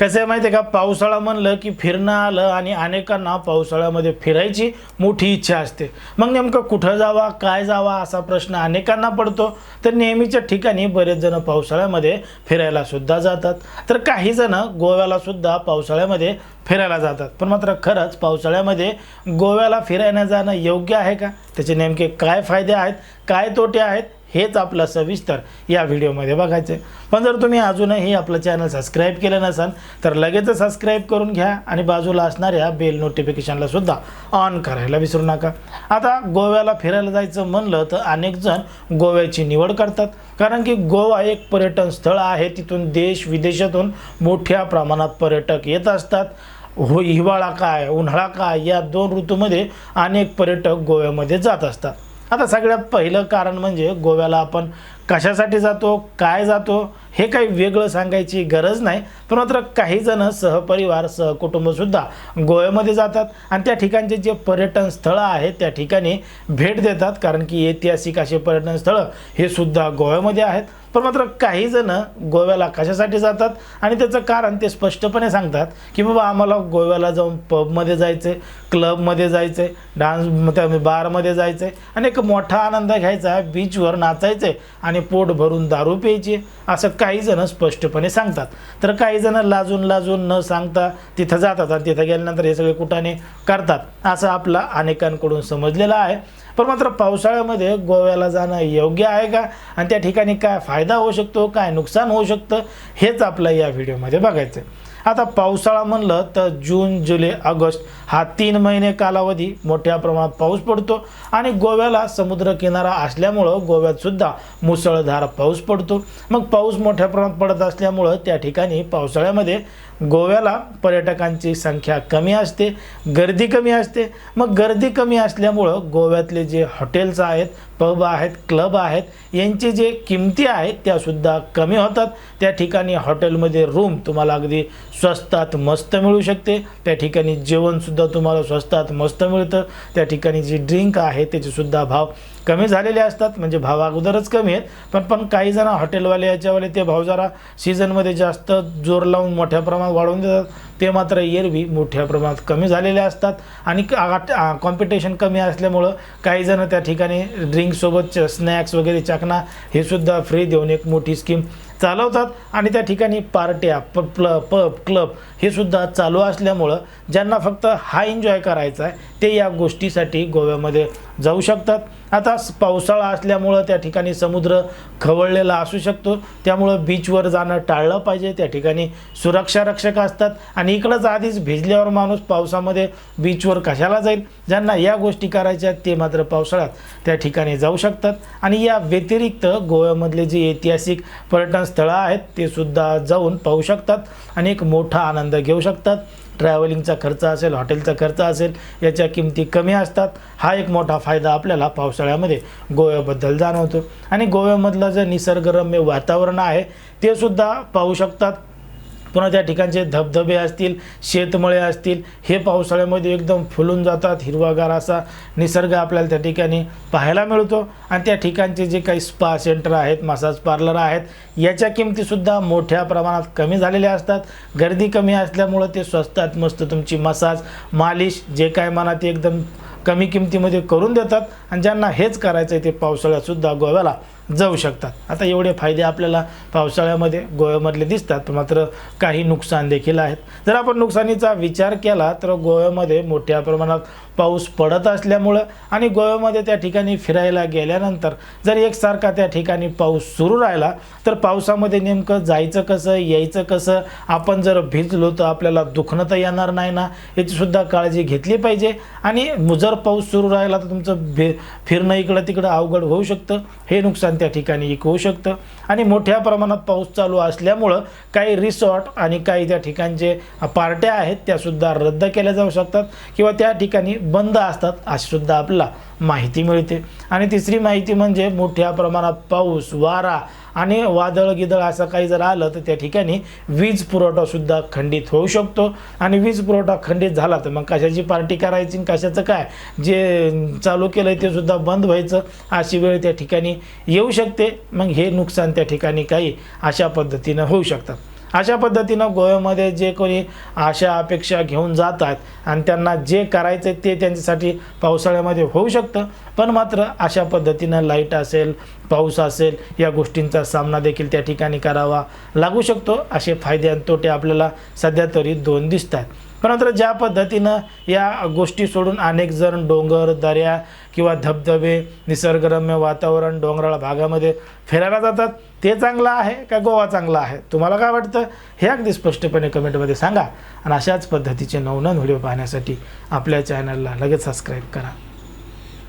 कसं आहे माहिती आहे का? पावसाळा म्हणलं की फिरणं आलं आणि अनेकांना पावसाळ्यामध्ये फिरायची मोठी इच्छा असते. मग नेमकं कुठं जावा काय जावा असा प्रश्न अनेकांना पडतो. तर नेहमीच्या ठिकाणी बरेच जण पावसाळ्यामध्ये फिरायला सुद्धा जातात. तर काही जण गोव्याला सुद्धा पावसाळ्यामध्ये फिरायला जातात. पण मात्र खरंच पावसाळ्यामध्ये गोव्याला फिरायला जाणं योग्य आहे का? त्याचे नेमके काय फायदे आहेत? काय तोटे आहेत? हेच आपलं सविस्तर या व्हिडिओमध्ये बघायचं आहे. पण जर तुम्ही अजूनही आपलं चॅनल सबस्क्राईब केलं नसाल तर लगेचच सबस्क्राईब करून घ्या आणि बाजूला असणाऱ्या बेल नोटिफिकेशनला सुद्धा ऑन करायला विसरू नका. आता गोव्याला फिरायला जायचं म्हणलं तर अनेक जण गोव्याची निवड करतात. कारण की गोवा एक पर्यटन स्थळ आहे. तिथून देश विदेशातून मोठ्या प्रमाणात पर्यटक येत असतात. हो हिवाळा काय उन्हाळा काय या दोन ऋतूमध्ये अनेक पर्यटक गोव्यामध्ये जात असतात. आता सगळ्यात पहिलं कारण म्हणजे गोव्याला आपण कशासाठी जातो काय जातो हे काही वेगळं सांगायची गरज नाही. पण मात्र काही जण सहपरिवार सहकुटुंबसुद्धा गोव्यामध्ये जातात आणि त्या ठिकाणचे जे पर्यटन स्थळं आहेत त्या ठिकाणी भेट देतात. कारण की ऐतिहासिक असे पर्यटन स्थळं हे सुद्धा गोव्यामध्ये आहेत. पण मात्र काही जण गोव्याला कशासाठी जातात? आणि त्याचं कारण ते स्पष्टपणे सांगतात की बाबा आम्हाला गोव्याला जाऊन पबमध्ये जायचं आहे क्लबमध्ये जायचं आहे डान्स त्या बारमध्ये जायचं आहे आणि एक मोठा आनंद घ्यायचा बीचवर नाचायचं आहे आणि पोट भरून दारू प्यायची? असं काही जण स्पष्टपणे सांगतात. तर काही जण लाजून लाजून न सांगता तिथं जातात आणि तिथं गेल्यानंतर हे सगळे कुठाने करतात. असं आपला अनेकांकडून समजलेलं आहे. पण मात्र पावसाळ्यामध्ये गोव्याला जाणं योग्य आहे का? आणि त्या ठिकाणी काय फायदा होऊ शकतो काय नुकसान होऊ शकतं हेच आपलं या व्हिडिओमध्ये बघायचं आहे आता पावसाळा म्हणलं तर जून जुलै ऑगस्ट हा तीन महिने कालावधी मोठ्या प्रमाणात पाऊस पडतो आणि गोव्याला समुद्रकिनारा असल्यामुळं गोव्यात सुद्धा मुसळधार पाऊस पडतो. मग पाऊस मोठ्या प्रमाणात पडत असल्यामुळं त्या ठिकाणी पावसाळ्यामध्ये गोव्याला पर्यटकांची संख्या कमी असते गर्दी कमी असते. मग गर्दी कमी असल्यामुळं गोव्यातले जे हॉटेल्स आहेत पब आहेत क्लब आहेत यांची जे किमती आहेत त्यासुद्धा कमी होतात. त्या ठिकाणी हॉटेलमध्ये रूम तुम्हाला अगदी स्वस्तात मस्त मिळू शकते. त्या ठिकाणी जेवणसुद्धा तुम्हाला स्वस्तात मस्त मिळतं. त्या ठिकाणी जी ड्रिंक आहे त्याचेसुद्धा भाव कमी झालेले असतात म्हणजे भाव अगोदरच कमी आहेत पण पण काही जण हॉटेलवाले याच्यावाले ते भाव जरा सीझनमध्ये जास्त जोर लावून मोठ्या प्रमाणात वाढवून देतात. ते मात्र एरवी मोठ्या प्रमाणात कमी झालेले असतात आणि कॉम्पिटिशन कमी असल्यामुळं काही जण त्या ठिकाणी ड्रिंकसोबत स्नॅक्स वगैरे चाकणा हे सुद्धा फ्री देऊन एक मोठी स्कीम चालवतात. आणि त्या ठिकाणी पार्ट्या प प्ल पब क्लब हे सुद्धा चालू असल्यामुळं ज्यांना फक्त हा एन्जॉय करायचा आहे ते या गोष्टीसाठी गोव्यामध्ये जाऊ शकतात. आता पावसाळा असल्यामुळं त्या ठिकाणी समुद्र खवळलेला असू शकतो. त्यामुळं बीचवर जाणं टाळलं पाहिजे. त्या ठिकाणी सुरक्षा रक्षक असतात. आणि इकडंच आधीच भिजल्यावर माणूस पावसामध्ये बीचवर कशाला जाईल? ज्यांना या गोष्टी करायच्या आहेत ते मात्र पावसाळ्यात त्या ठिकाणी जाऊ शकतात. आणि या व्यतिरिक्त गोव्यामधले जे ऐतिहासिक पर्यटन स्थळं आहेत ते सुद्धा जाऊन पाहू शकतात. आणि एक मोठा आनंद घेऊ शकतात. ट्रॅव्हलिंगचा खर्च असेल हॉटेलचा खर्च असेल याच्या किमती कमी असतात. हा एक मोठा फायदा आपल्याला पावसाळ्यामध्ये गोव्याबद्दल जाणवतो. आणि गोव्यामधलं जे निसर्गरम्य वातावरण आहे ते सुद्धा पाहू शकतात. पुन्हा त्या ठिकाणचे धबधबे असतील शेतमळे असतील हे पावसाळ्यामध्ये एकदम फुलून जातात हिरवागार असा निसर्ग आपल्याला त्या ठिकाणी पाहायला मिळतो. आणि त्या ठिकाणचे जे काही स्पा सेंटर आहेत मसाज पार्लर आहेत याच्या किमतीसुद्धा मोठ्या प्रमाणात कमी झालेल्या असतात. गर्दी कमी असल्यामुळं ते स्वस्तात मस्त तुमची मसाज मालिश जे काय म्हणा ते एकदम कमी किमतीमध्ये करून देतात. आणि ज्यांना हेच करायचं आहे ते पावसाळ्यातसुद्धा गोव्याला जाऊ शकतात. आता एवढे फायदे आपल्याला पावसाळ्यामध्ये गोव्यामधले दिसतात मात्र काही नुकसान देखील आहेत. जर आपण नुकसानीचा विचार केला तर गोव्यामध्ये मोठ्या प्रमाणात पाऊस पडत असल्यामुळं आणि गोव्यामध्ये त्या ठिकाणी फिरायला गेल्यानंतर जर एकसारखा त्या ठिकाणी पाऊस सुरू राहिला तर पावसामध्ये नेमकं जायचं कसं यायचं कसं? आपण जर भिजलो तर आपल्याला दुखणं तर येणार नाही ना? याचीसुद्धा काळजी घेतली पाहिजे. आणि जर पाऊस सुरू राहिला तर तुमचं भे फिरणं इकडं तिकडं अवघड होऊ शकतं. हे नुकसान त्या ठिकाणी एक होऊ शकतं. आणि मोठ्या प्रमाणात पाऊस चालू असल्यामुळं काही रिसॉर्ट आणि काही त्या ठिकाणचे पार्ट्या आहेत त्यासुद्धा रद्द केल्या जाऊ शकतात किंवा त्या ठिकाणी बंद असतात अशीसुद्धा आपला आपल्याला माहिती मिळते. आणि तिसरी माहिती म्हणजे मोठ्या प्रमाणात पाऊस वारा आणि वादळ गिदळ असं काही जर आलं तर त्या ठिकाणी वीज पुरवठासुद्धा खंडित होऊ शकतो. आणि वीज पुरवठा खंडित झाला तर मग कशाची पार्टी करायची कशाचं काय? जे चालू केलं आहे ते सुद्धा बंद व्हायचं अशी वेळ त्या ठिकाणी येऊ शकते. मग हे नुकसान त्या ठिकाणी काही अशा पद्धतीनं होऊ शकतात अशा पद्धतीनं गोव्यामध्ये जे कोणी आशा अपेक्षा घेऊन जातात आणि त्यांना जे करायचं ते त्यांच्यासाठी पावसाळ्यामध्ये होऊ शकतं. पण मात्र अशा पद्धतीनं लाइट असेल पाऊस असेल या गोष्टींचा सामना देखील त्या ठिकाणी करावा लागू शकतो. असे फायदे आणि तोटे आपल्याला सध्या तरी दोन दिसतात. पण मात्र ज्या पद्धतीनं या गोष्टी सोडून अनेक जण डोंगर दऱ्या किंवा धबधबे निसर्गरम्य वातावरण डोंगराळ भागामध्ये फिरायला जातात ते चांगलं आहे का गोवा चांगला आहे? तुम्हाला काय वाटतं? हे अगदी स्पष्टपणे कमेंटमध्ये सांगा. आणि अशाच पद्धतीचे नवनवन व्हिडिओ पाहण्यासाठी आपल्या चॅनलला लगेच सबस्क्राईब करा.